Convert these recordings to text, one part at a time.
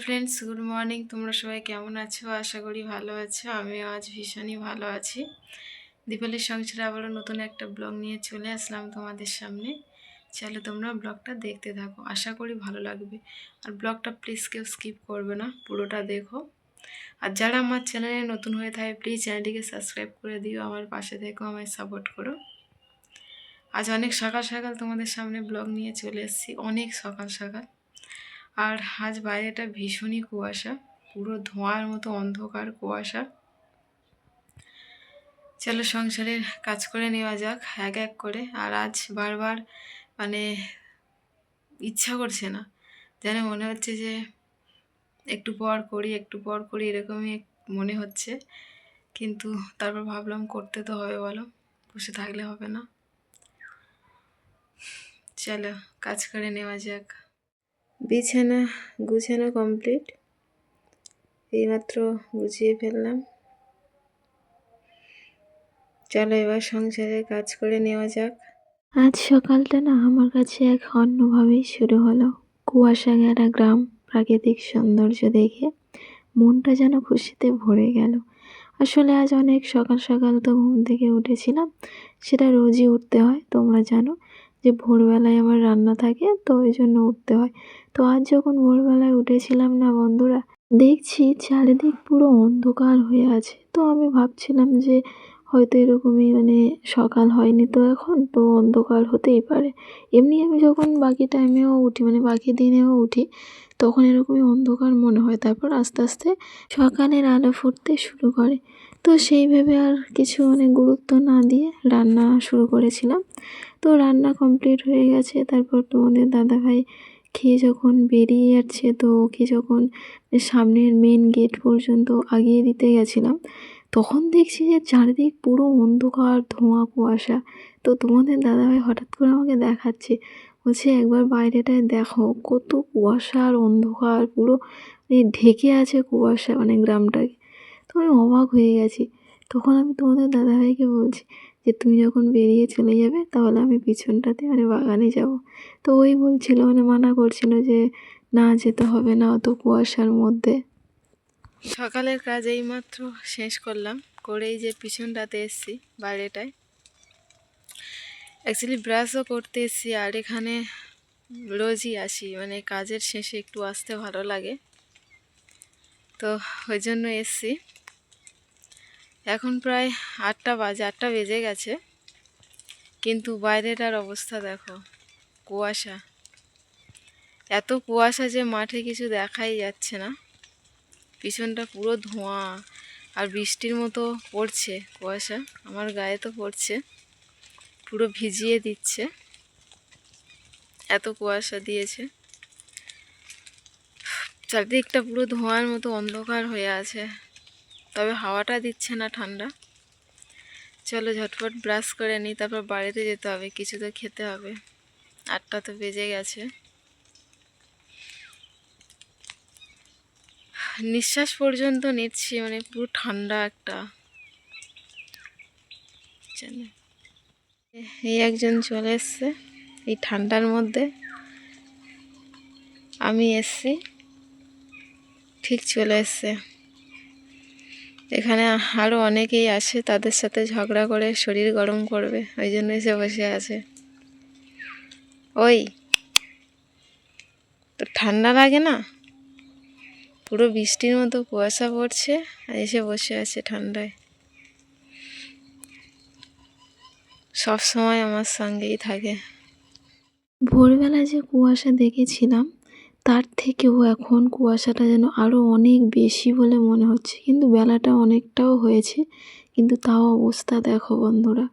friends good morning তোমরা সবাই কেমন আছো? আশা করি ভালো আছো। আমিও আজ ভীষণই ভালো আছি। দীপালির সংসারে আবারও নতুন একটা ব্লগ নিয়ে চলে আসলাম তোমাদের সামনে। চলো তোমরা ব্লগটা দেখতে থাকো। আশা করি ভালো লাগবে। আর ব্লগটা প্লিজ কেউ স্কিপ করবে না। পুরোটা দেখো। আর যারা আমার চ্যানেলে নতুন হয়ে থাকে প্লিজ চ্যানেলটিকে সাবস্ক্রাইব করে দিও। আমার পাশে থেকেও আমায় সাপোর্ট করো। আজ অনেক সকাল সকাল তোমাদের সামনে ব্লগ নিয়ে চলে এসেছি। অনেক সকাল সকাল। আর আজ বাইরেটা ভীষণই কুয়াশা, পুরো ধোঁয়ার মতো অন্ধকার কুয়াশা। চলো সংসারের কাজ করে নেওয়া যাক, এক এক করে। আর আজ বারবার মানে ইচ্ছা করছে না। যেন মনে হচ্ছে যে একটু পর করি, একটু পর করি, এরকমই মনে হচ্ছে। কিন্তু তারপর ভাবলাম করতে তো হবে বলো, বসে থাকলে হবে না। চলো কাজ করে নেওয়া যাক। বিছানা গুছানো কমপ্লিট এইমাত্র গুছিয়ে ফেললাম। চলো এবার সংসারে কাজ করে নেওয়া যাক। আজ সকালটা না আমার কাছে এক অন্যভাবেই শুরু হলো। কুয়াশা ঘেরা গ্রাম, প্রাকৃতিক সৌন্দর্য দেখে মনটা যেন খুশিতে ভরে গেল। আসলে আজ অনেক সকাল সকাল তো ঘুম থেকে উঠেছিলাম, সেটা রোজই উঠতে হয়, তোমরা জানো। যে ভোরবেলায় আমার রান্না থাকে, তো ওই জন্য উঠতে হয়। তো আজ যখন ভোরবেলায় উঠেছিলাম না বন্ধুরা, দেখছি চারিদিক পুরো অন্ধকার হয়ে আছে। তো আমি ভাবছিলাম যে হয়তো এরকমই মানে সকাল হয়নি তো এখন, তো অন্ধকার হতেই পারে। এমনি আমি যখন বাকি টাইমেও উঠি মানে বাকি দিনেও উঠি, তখন এরকমই অন্ধকার মনে হয়। তারপর আস্তে আস্তে সকালের আলো ফুটতে শুরু করে। তো সেই ভেবে আর কিছু মানে গুরুত্ব না দিয়ে রান্না শুরু করেছিলাম। তো রান্না কমপ্লিট হয়ে গেছে। তারপর তোমাদের দাদাভাই খেয়ে যখন বেরিয়ে যাচ্ছে, তো ওকে যখন সামনের মেন গেট পর্যন্ত আগিয়ে দিতে গেছিলাম, তখন দেখছি যে চারিদিক পুরো অন্ধকার, ধোঁয়া, কুয়াশা। তো তোমাদের দাদাভাই হঠাৎ করে আমাকে দেখাচ্ছে। বলছে, একবার বাইরেটায় দেখো, কত কুয়াশা আর অন্ধকার, পুরো ঢেকে আছে কুয়াশা মানে গ্রামটাকে। তো আমি অবাক হয়ে গেছি। তখন আমি তোমাদের দাদাভাইকে বলছি যে তুমি যখন বেরিয়ে চলে যাবে, তাহলে আমি পিছনটাতে মানে বাগানে যাব। তো ওই বলছিল মানে মানা করছিল যে, না যেতে হবে না অত কুয়াশার মধ্যে। সকালের কাজ এইমাত্র শেষ করলাম। করেই যে পিছনটাতে এসছি বাইরেটায়। অ্যাকচুয়ালি ব্রাশও করতে এসছি আর এখানে রোজই আসি। মানে কাজের শেষে একটু আসতে ভালো লাগে। তো ওই জন্য এসছি। এখন প্রায় আটটা বাজে, আটটা বেজে গেছে। কিন্তু বাইরেটার অবস্থা দেখো, কুয়াশা। এত কুয়াশা যে মাঠে কিছু দেখাই যাচ্ছে না। পিছনটা পুরো ধোঁয়া আর বৃষ্টির মতো পড়ছে কুয়াশা। আমার গায়ে তো পড়ছে, পুরো ভিজিয়ে দিচ্ছে। এত কুয়াশা দিয়েছে। চারদিকটা পুরো ধোঁয়ার মতো অন্ধকার হয়ে আছে। তবে হাওয়াটা দিচ্ছে না ঠান্ডা। চলো ঝটপট ব্রাশ করে নিই, তারপর বাড়িতে যেতে হবে, কিছু তো খেতে হবে। আটটা তো বেজে গেছে। নিঃশ্বাস পর্যন্ত নিচ্ছি মানে পুরো ঠান্ডা একটা। এই একজন চলে এসছে, এই ঠান্ডার মধ্যে। আমি এসছি, ঠিক চলে এসছে। এখানে আরও অনেকেই আছে, তাদের সাথে ঝগড়া করে শরীর গরম করবে, ওই জন্য এসে বসে আছে। ওই, তো ঠান্ডা লাগে না? পুরো বৃষ্টির মতো কুয়াশা পড়ছে, আর এসে বসে আছে ঠান্ডায়। সব সময় আমার সঙ্গেই থাকে। ভোরবেলা যে কুয়াশা দেখেছিলাম তার থেকেও এখন কুয়াশাটা যেন আরও অনেক বেশি বলে মনে হচ্ছে। কিন্তু বেলাটা অনেকটাও হয়েছে, কিন্তু তাও অবস্থা দেখো বন্ধুরা।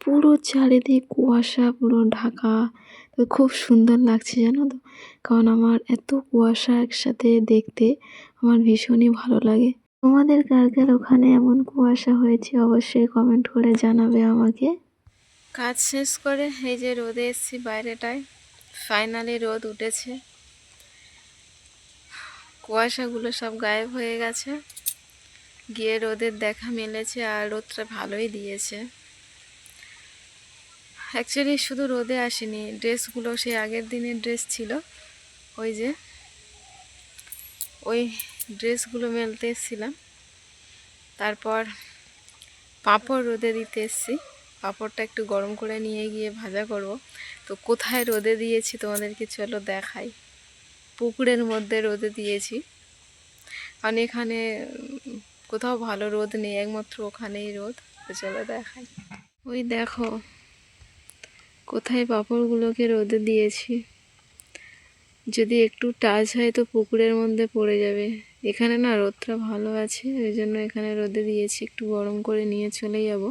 পুরো চারিদিক কুয়াশা, পুরো ঢাকা। তো খুব সুন্দর লাগছে জানো তো? কারণ আমার এত কুয়াশা একসাথে দেখতে আমার ভীষণই ভালো লাগে। তোমাদের কার কার ওখানে এমন কুয়াশা হয়েছে অবশ্যই কমেন্ট করে জানাবে আমাকে। কাজ শেষ করে এই যে রোদে এসেছি বাইরেটায়। ফাইনালি রোদ উঠেছে। কুয়াশাগুলো সব গায়েব হয়ে গেছে। গিয়ে রোদের দেখা মিলেছে আর রোদটা ভালোই দিয়েছে। অ্যাকচুয়ালি শুধু রোদে আসেনি, ড্রেসগুলো সেই আগের দিনের ড্রেস ছিল। ওই যে, ওই ড্রেসগুলো মেলতে এসেছিলাম। তারপর পাঁপড় রোদে দিতে এসেছি। পাঁপড়টা একটু গরম করে নিয়ে গিয়ে ভাজা করব। তো কোথায় রোদে দিয়েছি তোমাদেরকে চলো দেখাই। পুকুরের মধ্যে রোদে দিয়েছি। কারণ এখানে কোথাও ভালো রোদ নেই, একমাত্র ওখানেই রোদ। তো চলো দেখাই। ওই দেখো, কোথায় পাঁপড়গুলোকে রোদে দিয়েছি। যদি একটু টাচ হয় তো পুকুরের মধ্যে পড়ে যাবে। এখানে না রোদটা ভালো আছে, ওই জন্য এখানে রোদে দিয়েছি। একটু গরম করে নিয়ে চলে যাব।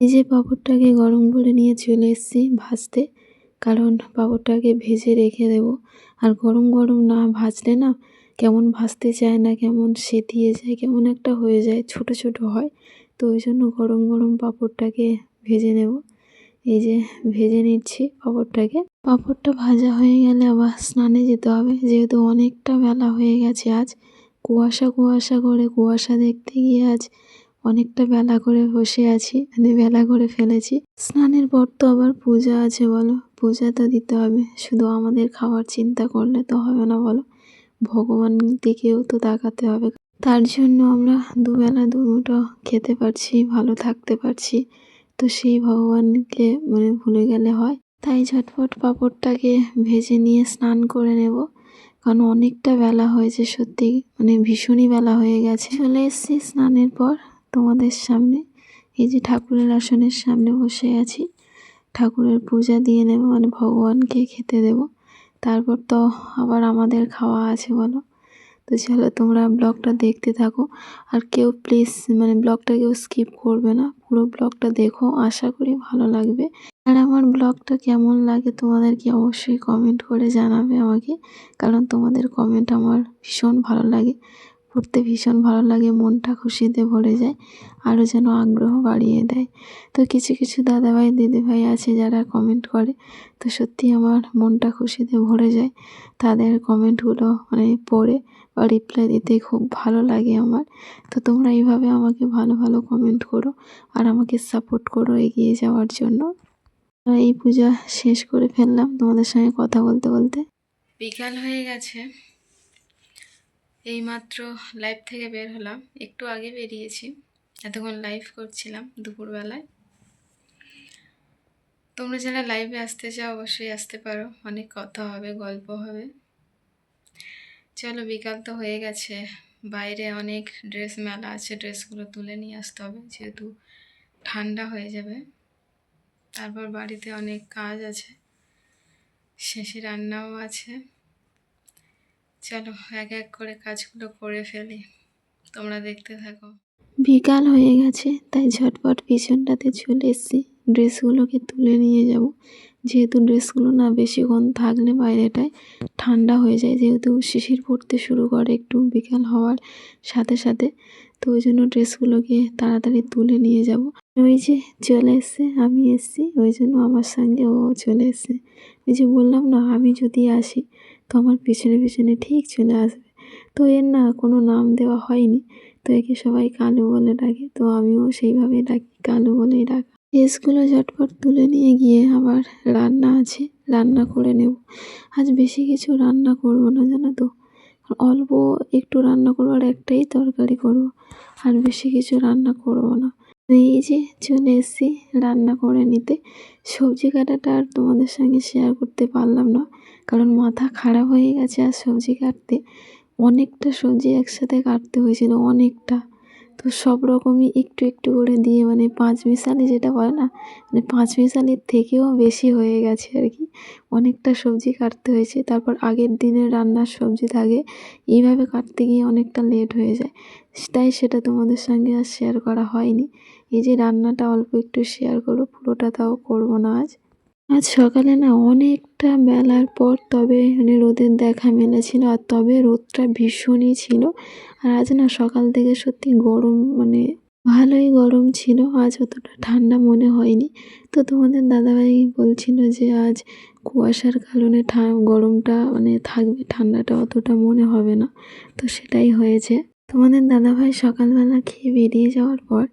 এই যে পাঁপড়টাকে গরম করে নিয়ে চলে এসেছি ভাজতে। কারণ পাঁপড়টাকে ভেজে রেখে দেবো। আর গরম গরম না ভাজলে না কেমন ভাজতে চায় না, কেমন সেতিয়ে যায়, কেমন একটা হয়ে যায়, ছোট ছোট হয়। তো ওই জন্য গরম গরম পাঁপড়টাকে ভেজে নেব। এই যে ভেজে নিচ্ছি পাঁপড়টাকে। পাঁপড়টা ভাজা হয়ে গেলে আবার স্নানে যেতে হবে। যেহেতু অনেকটা বেলা হয়ে গেছে আজ, কুয়াশা কুয়াশা করে, কুয়াশা দেখতে গিয়ে আজ অনেকটা বেলা করে বসে আছি মানে বেলা করে ফেলেছি। স্নানের পর তো আবার পূজা আছে বলো, পূজা তো দিতে হবে। শুধু আমাদের খাবার চিন্তা করলে তো হবে না বলো। ভগবান দিকেও তো তাকাতে হবে। তার জন্য আমরা দুবেলা দুমুঠো খেতে পারছি, ভালো থাকতে পারছি। তো সেই ভগবানকে মানে ভুলে গেলে হয়। তাই ঝটপট পাঁপড়টাকে ভেজে নিয়ে স্নান করে নেব। কারণ অনেকটা বেলা হয়েছে, সত্যি মানে ভীষণই বেলা হয়ে গেছে। চলে এসেছি স্নানের পর। তোমাদের সামনে। এই যে ঠাকুরের আসনের সামনে বসে আছি। ঠাকুরের পূজা দিয়ে নেব মানে ভগবানকে খেতে দেব। তারপর তো আবার আমাদের খাওয়া আছে বলো। তো চলো তোমরা ব্লগটা দেখতে থাকো। আর কেউ প্লিজ মানে ব্লগটা কেউ স্কিপ করবে না। পুরো ব্লগটা দেখো, আশা করি ভালো লাগবে। আর আমার ব্লগটা কেমন লাগে তোমাদেরকে অবশ্যই কমেন্ট করে জানাবে আমাকে। কারণ তোমাদের কমেন্ট আমার ভীষণ ভালো লাগে। পড়তে ভীষণ ভালো লাগে, মনটা খুশিতে ভরে যায়, আরও যেন আগ্রহ বাড়িয়ে দেয়। তো কিছু কিছু দাদাভাই, দিদিভাই আছে যারা কমেন্ট করে, তো সত্যি আমার মনটা খুশিতে ভরে যায়। তাদের কমেন্টগুলো মানে পড়ে বা রিপ্লাই দিতে খুব ভালো লাগে আমার। তো তোমরা এইভাবে আমাকে ভালো ভালো কমেন্ট করো আর আমাকে সাপোর্ট করো এগিয়ে যাওয়ার জন্য। এই পূজা শেষ করে ফেললাম তোমাদের সঙ্গে কথা বলতে বলতে। বিকাল হয়ে গেছে। এইমাত্র লাইভ থেকে বের হলাম। একটু আগে বেরিয়েছি। এতক্ষণ লাইভ করছিলাম দুপুরবেলায়। তোমরা যারা লাইভে আসতে চাও, অবশ্যই আসতে পারো। অনেক কথা হবে, গল্প হবে। চলো, বিকাল তো হয়ে গেছে। বাইরে অনেক ড্রেস মেলা আছে ড্রেসগুলো তুলে নিয়ে আসতে হবে, যেহেতু ঠান্ডা হয়ে যাবে। তারপর বাড়িতে অনেক কাজ আছে। শেষে রান্নাও আছে। চলো এক এক করে কাজগুলো করে ফেলি। তোমরা দেখতে থাকো। বিকাল হয়ে গেছে, তাই ঝটপট পিছনটাতে চলে এসেছি। ড্রেসগুলোকে তুলে নিয়ে যাব। যেহেতু ড্রেসগুলো না বেশিক্ষণ থাকলে বাইরেটায় ঠান্ডা হয়ে যায়, যেহেতু শিশির পড়তে শুরু করে একটু বিকাল হওয়ার সাথে সাথে, তো ওই জন্য ড্রেসগুলোকে তাড়াতাড়ি তুলে নিয়ে যাব। ওই যে চলে এসছে, আমি এসছি। ওই জন্য আমার সঙ্গে ও চলে এসছে। ওই যে বললাম না, আমি যদি আসি তো আমার পিছনে পিছনে ঠিক চলে আসবে। তো এর না কোনো নাম দেওয়া হয়নি। তো একে সবাই কালু বলে ডাকে। তো আমিও সেইভাবে ডাকি, কালু বলেই ডাকা। ড্রেসগুলো ঝটপট তুলে নিয়ে গিয়ে আবার রান্না আছে, রান্না করে নেব। আজ বেশি কিছু রান্না করব না, জানো তো। অল্প একটু রান্না করব আর একটাই তরকারি করব। আর বেশি কিছু রান্না করব না। এই যে চলে এসেছি রান্না করে নিতে। সবজি কাটাটা আর তোমাদের সঙ্গে শেয়ার করতে পারলাম না, কারণ মাথা খারাপ হয়ে গেছে আর সবজি কাটতে। অনেকটা সবজি একসাথে কাটতে হয়েছিল, অনেকটা। তো সব রকমই একটু একটু করে দিয়ে মানে পাঁচ মিশালি যেটা বলে না মানে পাঁচ মিশালির থেকেও বেশি হয়ে গেছে আর কি। অনেকটা সবজি কাটতে হয়েছে, তারপর আগের দিনের রান্নার সবজি থাকে, এইভাবে কাটতে গিয়ে অনেকটা লেট হয়ে যায়। তাই সেটা তোমাদের সঙ্গে আর শেয়ার করা হয়নি। এই যে রান্নাটা অল্প একটু শেয়ার করো পুরোটা তাও করব না আজ। আজ সকালে না অনেকটা বেলার পর তবে মানে রোদের দেখা মেলেছিল আর তবে রোদটা ভীষণই ছিল। আর আজ না সকাল থেকে সত্যি গরম মানে ভালোই গরম ছিল, আজ অতটা ঠান্ডা মনে হয়নি। তো তোমাদের দাদাভাই বলছিল যে আজ কুয়াশার কারণে গরমটা মানে থাকবে, ঠান্ডাটা অতটা মনে হবে না। তো সেটাই হয়েছে। তোমাদের দাদাভাই সকালবেলা খেয়ে বেরিয়ে যাওয়ার পর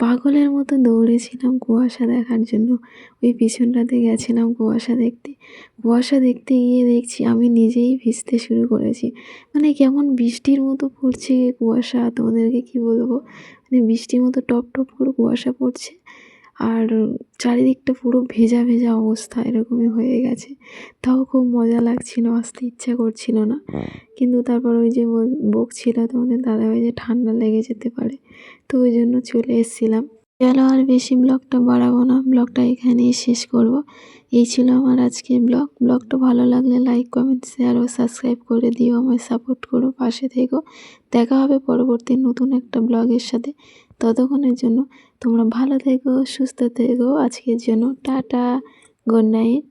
পাগলের মতো দৌড়েছিলাম কুয়াশা দেখার জন্য। ওই পিছনটাতে গেছিলাম কুয়াশা দেখতে। কুয়াশা দেখতে গিয়ে দেখছি আমি নিজেই ভিজতে শুরু করেছি। মানে কেমন বৃষ্টির মতো পড়ছে কুয়াশা, তোমাদেরকে কি বলব? মানে বৃষ্টির মতো টপ টপ করে কুয়াশা পড়ছে। আর চারিদিকটা পুরো ভেজা ভেজা অবস্থা এরকমই হয়ে গেছে। তাও খুব মজা লাগছিল আসতে ইচ্ছা করছিল না। কিন্তু তারপর ওই যে বকছিল তোমাদের দাদাভাই যে ঠান্ডা লেগে যেতে পারে। তো ওই জন্য চলে এসেছিলাম। চলো আর বেশি ব্লগটা বাড়াবো না ব্লগটা এখানেই শেষ করব। এই ছিল আমার আজকের ব্লগ। ব্লগটা ভালো লাগলে লাইক কমেন্ট শেয়ার ও সাবস্ক্রাইব করে দিও। আমায় সাপোর্ট করো পাশে থেকো। দেখা হবে পরবর্তী নতুন একটা ব্লগের সাথে। ততক্ষণের জন্য তোমরা ভালো থেকো সুস্থ থেকো। আজকের জন্য টাটা গুড নাইট।